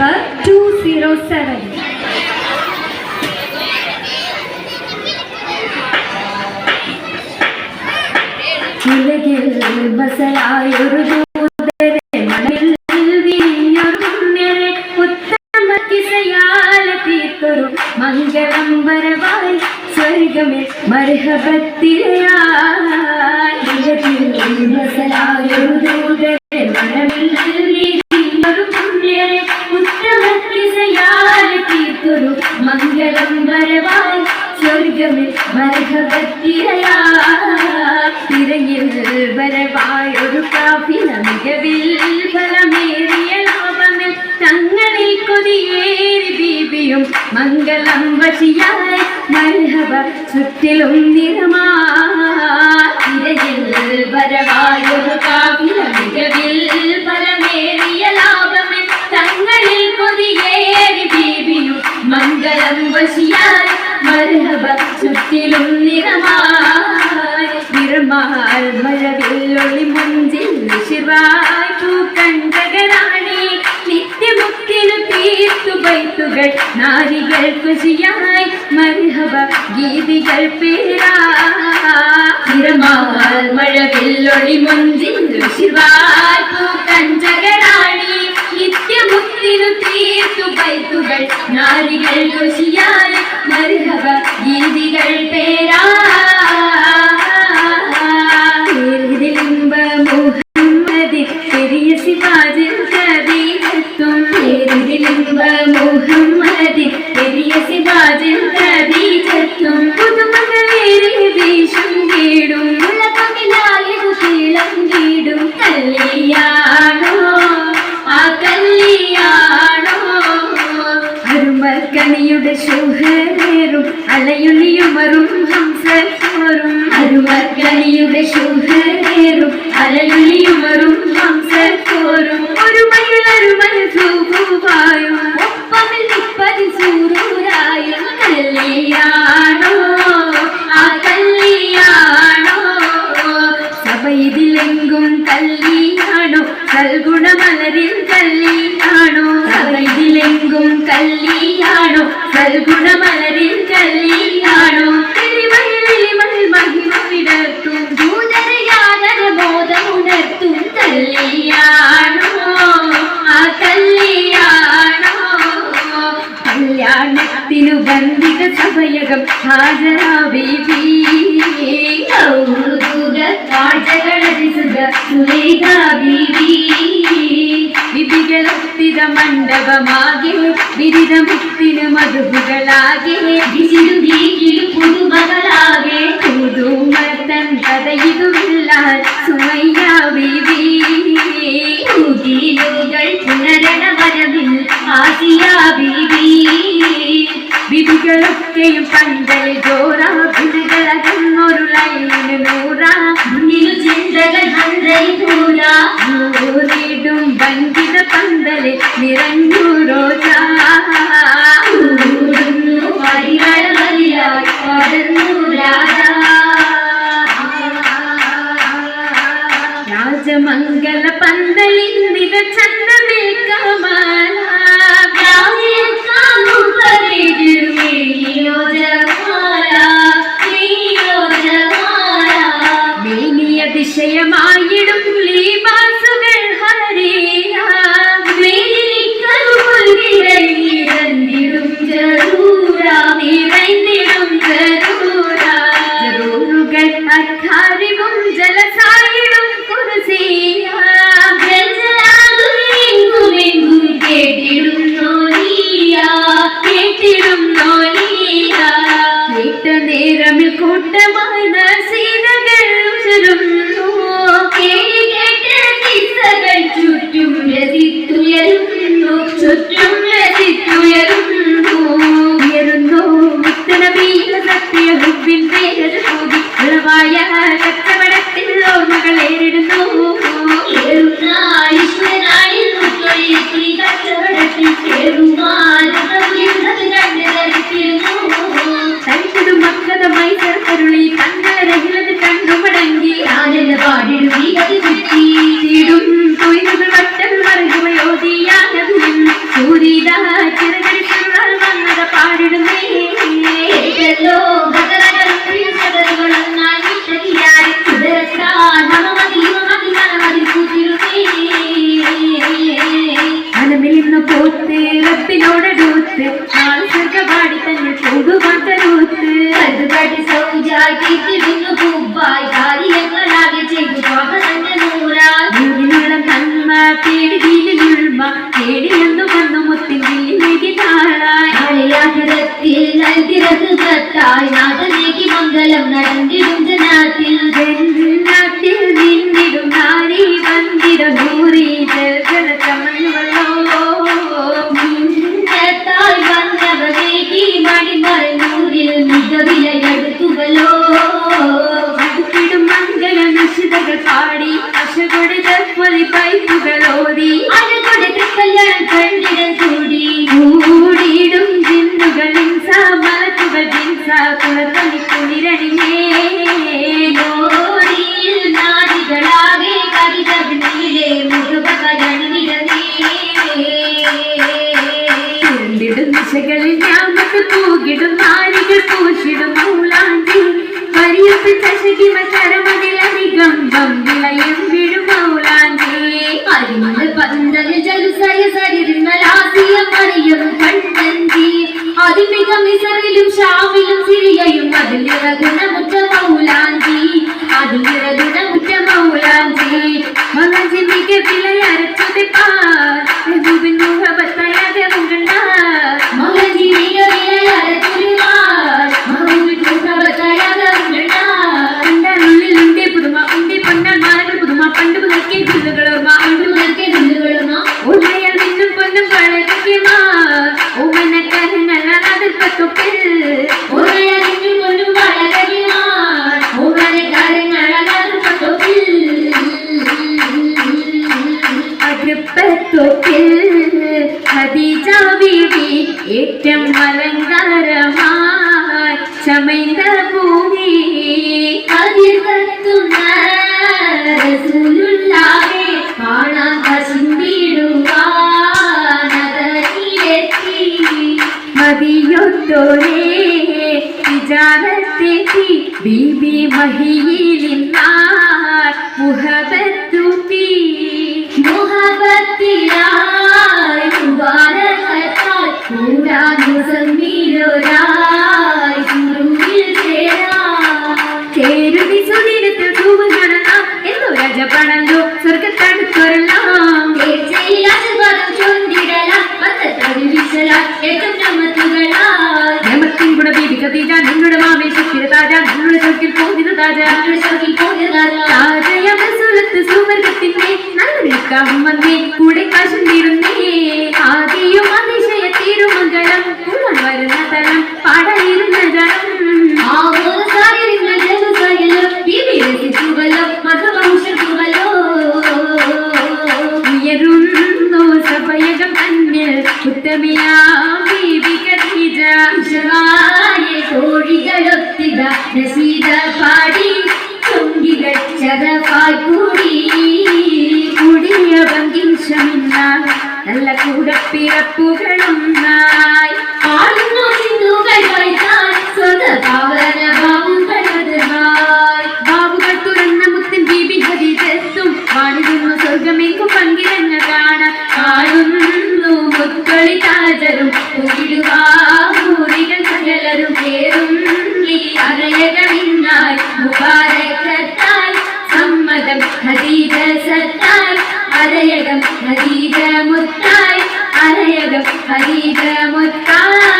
207. ഉലകിൽ ബസലായൊരു ദൂതരെ മണലിൽ വിരിഞ്ഞൊരു പുണ്യരെ ഉത്തമ കിസയാല തീർത്തൊരു മംഗളം വരവായി സ്വർഗമേ മർഹബത്തിലയായി ഉലകിൽ ബസലായൊരു ദൂതരെ മണലിൽ വരവായി സ്വർഗമേ മർഹബത്തിലയായി തിരയിൽ വരവായൊരു കാഫില മികവിൽ ഫലമേറിയ ലോകമിൽ തങ്ങളിൽ കൊതിയേറി ബീബിയും മംഗളം വശിയായി മൽഹവ ചുറ്റിലും നിറമാ മഴവില്ലൊളി മുഞ്ചിൽ ശിവായി പൂക്കണ്ടകരാണി നിത്യമുക്തിനു തീർത്തു ബൈത്തുകൾ നാരികൾ കുശിയായി മർഹബ ഗീതികൾ പേരാ. നിറമാൽ മഴവില്ലൊളി മുഞ്ചിൽ ശിവായി പൂക്കഞ്ചകരാണി മുഹമ്മദി കീളം കീടും കല്ലിയാണോ ആ അലയുലിയുമറും ഹംസോറും അരുമർക്കണിയുടെ ஒப்பமில் நிற்பது சூரூராயும் கல்லையா വിധികളെത്തിത മണ്ഡപമാകെ വിരിതമുത്തിനു മധുബുകളാകെ വിശിരുദീകിലും പുതുമകളാകെ പുതുമത്തൻ കഥയിതുമില്ല സുമയ്യ ബീബി ഉകിലുകൾ പുനരണ വരവിൽ ആസിയ ബീബി വിധികളൊക്കെയും പന്തൽ ജോറ വിധികളകന്നൊരു ലൈനിന് നൂറ ചിന്തകൾ നൂറിടും വഞ്ചിത പന്തലെ നിറഞ്ഞു வாழ்கிறது கத்தாய் நாகநேகி மங்கலம் நடந்திடும் நாட்டில் நாட்டில் நின்றிடும் நானே வந்திடும் ആദ്യമിക മിസറിലും ഷാമിലും അതിൽ നിറകുന്ന മുറ്റ മൗലാഞ്ചി അതിൽ നിറകുന്ന சமைந்த பூமி அதில் கத்தும் ரசூலுல்லாவே பாணாம் பசுந்திடுவா நகரிலேத்தி மதியொத்தோரே இஜாரத்தேத்தி பிபி மஹியிலின் நார் ആണല്ലോ സ്വർഗത്തടുത്തൊരെല്ലാം നേർച്ചയില്ലാതെ വരം ചൊന്തിടലാം മത്തത്തൊരു വിശലാം. ഏറ്റവും ചമത്തുകളാൽ ഞമത്തിൻ ഗുണപീഠിക തീജ. നിങ്ങളുടെ മാമേ ശക്തിര താജ. നിങ്ങളുടെ ചോക്കിൽ പോകുന്ന താജ. നിങ്ങളുടെ ചോക്കിൽ പോകുന്ന താജ. താജയമ സുലത്ത് സുവർഗത്തിന്റെ നല്ലൊരുക്കാവും വന്നേ. കൂടെ കാശുണ്ടിരുന്നേ Bye-bye. നായകമിന്നായി മുബാരകത്താൽ സമ്മതം ഹദീജ സത്താൽ അരയകം ഹദീജ മുത്തായി അരയകം ഹദീജ മുത്തായി